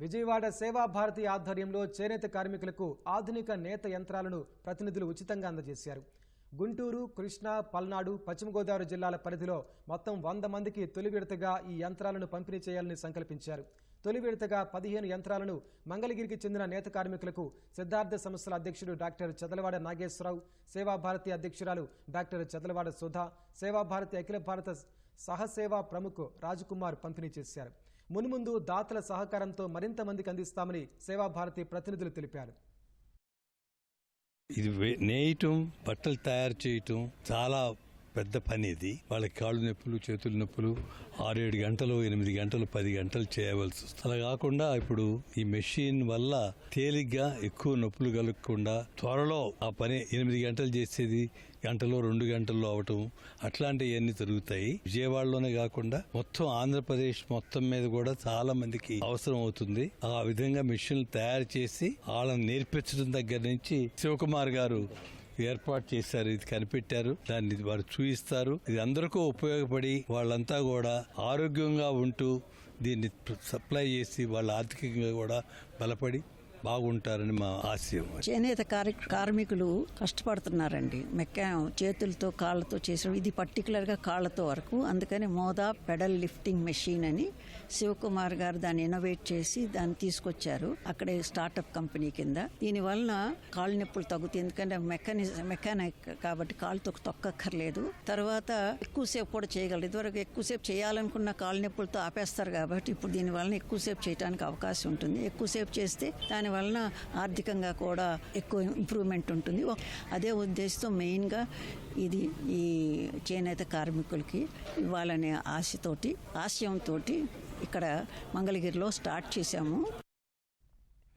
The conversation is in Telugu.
విజయవాడ సేవా భారతి ఆధ్వర్యంలో చేనేత కార్మికులకు ఆధునిక నేత యంత్రాలను ప్రతినిధులు ఉచితంగా అందజేశారు. గుంటూరు కృష్ణా పల్నాడు పశ్చిమ గోదావరి జిల్లాల పరిధిలో మొత్తం వంద మందికి తొలి విడతగా ఈ యంత్రాలను పంపిణీ చేయాలని సంకల్పించారు. తొలి విడతగా పదిహేను యంత్రాలను మంగళగిరికి చెందిన నేత కార్మికులకు సిద్ధార్థ సంస్థల అధ్యక్షుడు డాక్టర్ చదలవాడ నాగేశ్వరరావు సేవాభారతి అధ్యక్షురాలు డాక్టర్ చదలవాడ సుధా సేవా భారతి అఖిల భారత సహసేవా ప్రముఖ్ రాజకుమార్ పంపిణీ చేశారు. మున్ముందు దాతల సహకారంతో మరింత మందికి అందిస్తామని సేవా భారతి ప్రతినిధులు తెలిపారు. ఇది నేయటం బట్టలు తయారు చేయటం చాలా పెద్ద పని ఇది వాళ్ళకి కాళ్ళు నొప్పులు చేతుల నొప్పులు ఆరేడు గంటలు ఎనిమిది గంటలు పది గంటలు చేయవలసి వస్తుంది. అలా కాకుండా ఇప్పుడు ఈ మెషిన్ వల్ల తేలిగ్గా ఎక్కువ నొప్పులు కలగకుండా త్వరలో ఆ పని ఎనిమిది గంటలు చేసేది గంటలో రెండు గంటల్లో అవటం అట్లాంటివన్నీ జరుగుతాయి. విజయవాడలోనే కాకుండా మొత్తం ఆంధ్రప్రదేశ్ మొత్తం మీద కూడా చాలా మందికి అవసరం అవుతుంది. ఆ విధంగా మిషన్లు తయారు చేసి వాళ్ళని నేర్పించడం దగ్గర నుంచి శివకుమార్ గారు ఏర్పాటు చేశారు ఇది కనిపెట్టారు దాన్ని వారు చూయిస్తారు. ఇది అందరికీ ఉపయోగపడి వాళ్ళంతా కూడా ఆరోగ్యంగా ఉంటూ దీన్ని సప్లై చేసి వాళ్ళ ఆర్థికంగా కూడా బలపడి బాగుంటారని మా ఆశయం చేనేత కారి కార్మికులు కష్టపడుతున్నారండి. మెక్క చేతులతో కాళ్ళతో చేసిన ఇది పర్టికులర్గా కాళ్ళతో వరకు. అందుకని మోదా పెడల్ లిఫ్టింగ్ మెషిన్ అని శివకుమార్ గారు దాన్ని ఇన్నోవేట్ చేసి దాన్ని తీసుకొచ్చారు. అక్కడే స్టార్టప్ కంపెనీ కింద. దీని వలన కాళ్ళ నొప్పులు తగ్గుతాయి. ఎందుకంటే మెకానిజం మెకానిక్ కాబట్టి కాళ్ళతో తొక్కక్కర్లేదు. తర్వాత ఎక్కువసేపు కూడా చేయగలరు. ఇదివరకు ఎక్కువసేపు చేయాలనుకున్న కాళ్ళ నొప్పులతో ఆపేస్తారు కాబట్టి ఇప్పుడు దీని వలన ఎక్కువసేపు చేయడానికి అవకాశం ఉంటుంది. ఎక్కువసేపు చేస్తే దాని వలన ఆర్థికంగా కూడా ఎక్కువ ఇంప్రూవ్మెంట్ ఉంటుంది. అదే ఉద్దేశంతో మెయిన్గా ఇది ఈ చేనేత కార్మికులకి ఇవ్వాలనే ఆశతోటి ఆశయంతో ఇక్కడ మంగళగిరిలో స్టార్ట్ చేశాము.